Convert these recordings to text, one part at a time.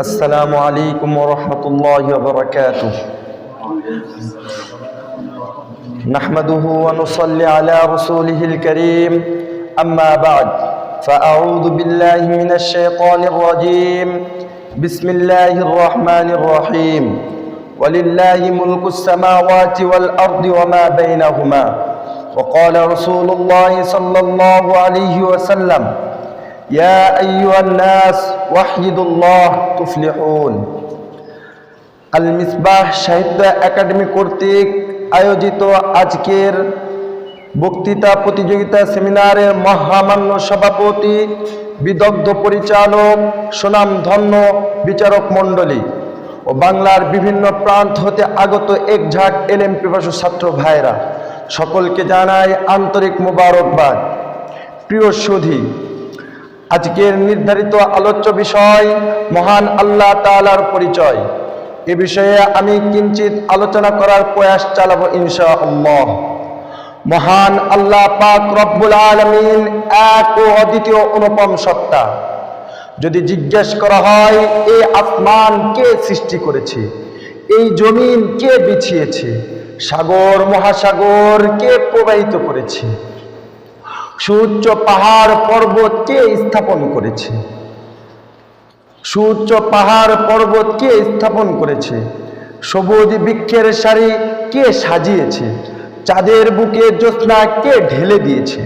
السلام عليكم ورحمة الله وبركاته. نحمده ونصلي على رسوله الكريم. أما بعد فأعوذ بالله من الشيطان الرجيم. بسم الله الرحمن الرحيم. ولله ملك السماوات والأرض وما بينهما. وقال رسول الله صلى الله عليه وسلم يا أيها الناس وحدوا الله تفلحون আল মিসবাহ সাহিত্য একাডেমি কর্তৃক আয়োজিত আজকের বক্তৃতা প্রতিযোগিতা সেমিনারের মহামান্য সভাপতি বিদগ্ধ পরিচালক সুনামধন্য বিচারক মণ্ডলী ও বাংলার বিভিন্ন প্রান্ত হতে আগত একঝাঁক এলএম পিপাসু ছাত্র ভাইরা সকলকে জানাই আন্তরিক মোবারকবাদ প্রিয় সুধী আজকের নির্ধারিত আলোচ্য বিষয়, মহান আল্লাহ তাআলার পরিচয়। এ বিষয়ে আমি কিঞ্চিত আলোচনা করার প্রয়াস চালাবো ইনশা মহান আল্লাহ পাক রব্বুল আলমিন এক ও অদ্বিতীয় অনুপম সত্তা। যদি জিজ্ঞেস করা হয় এই আসমান কে সৃষ্টি করেছে? এই জমিন কে বিছিয়েছে? সাগর, মহাসাগর কে প্রবাহিত করেছে? সুউচ্চ পাহাড় পর্বত কে স্থাপন করেছে? সুউচ্চ পাহাড় পর্বত কে স্থাপন করেছে? সবুজ বৃক্ষের সারি কে সাজিয়েছে? চাঁদের বুকে জ্যোৎস্না কে ঢেলে দিয়েছে?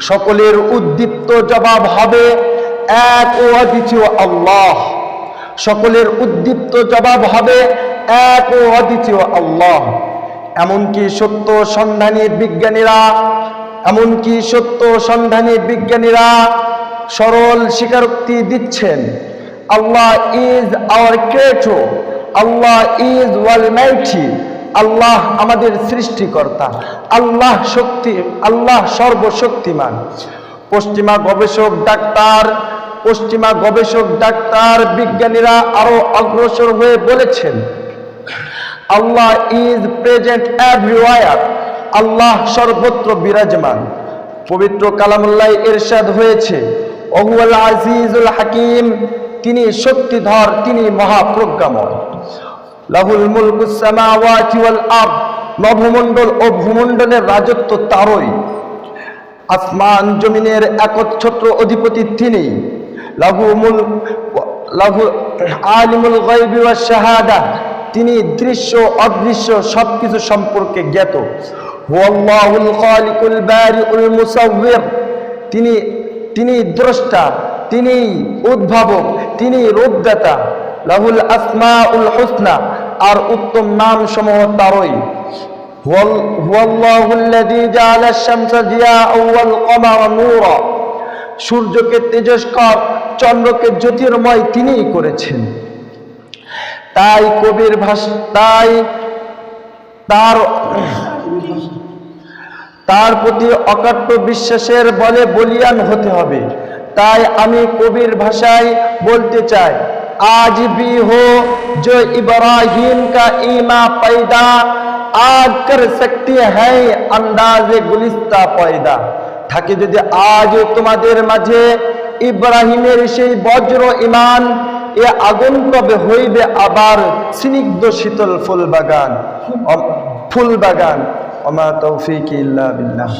সকলের উদ্দীপ্ত জবাব হবে, এক ও অদ্বিতীয় আল্লাহ। সকলের উদ্দীপ্ত জবাব হবে, এক ও অদ্বিতীয় আল্লাহ। এমনকি সত্য সন্ধানী বিজ্ঞানীরা এমনকি সত্য সন্ধানী বিজ্ঞানীরা সরল স্বীকারোক্তি দিচ্ছেন, Allah is our creator Allah is almighty Allah আমাদের সৃষ্টিকর্তা, আল্লাহ শক্তি, আল্লাহ সর্বশক্তিমান। পশ্চিমা গবেষক ডাক্তার, পশ্চিমা গবেষক ডাক্তার বিজ্ঞানীরা আরও অগ্রসর হয়ে বলেছেন, আল্লাহ ইজ প্রেজেন্ট এভরিওয়ার আল্লাহ সর্বত্র বিরাজমান। পবিত্র কালামুল্লাহ ইরশাদ হয়েছে। অহুয়াল আজিজুল হাকিম, তিনি শক্তিধর, তিনি মহাপ্রজ্ঞাময়। লাহুল মুলকুস সামাওয়াতি ওয়াল আরদ নভমণ্ডল ও ভূমণ্ডলের রাজত্ব তারই। আসমান জমিনের একচ্ছত্র অধিপতি তিনি। লাহু লাহু আলিমুল গায়বি ওয়াশ শাহাদা, তিনি দৃশ্য, অদৃশ্য সবকিছু সম্পর্কে জ্ঞাত। তিনি তিনি দ্রষ্টা, তিনি উদ্ভাবক, তিনি রূপদাতা। লাহুল আসমাউল হুসনা, আর উত্তম নাম সমূহ তারই সূর্যকে তেজস্কর, চন্দ্রকে জ্যোতির্ময় তিনিই করেছেন। তাই কবির ভাষ, তাই তার তার প্রতি অকাট্য বিশ্বাসের বলে বলিয়ান হতে হবে তাই আমি কবির ভাষায় বলতে চাই আজ भी हो जो इब्राहिम का ईमा पैदा आज कर सकती है अंदाजे गुलिस्ता पैदा থাকে যদি আজ তোমাদের মাঝে ইব্রাহিমের সেই বজ্র ইমান এ আগুন কবে হইবে আবার স্নিগ্ধ শীতল ফুল বাগান ফুল বাগান অমা তৌফিক ইল্লা বিল্লাহ।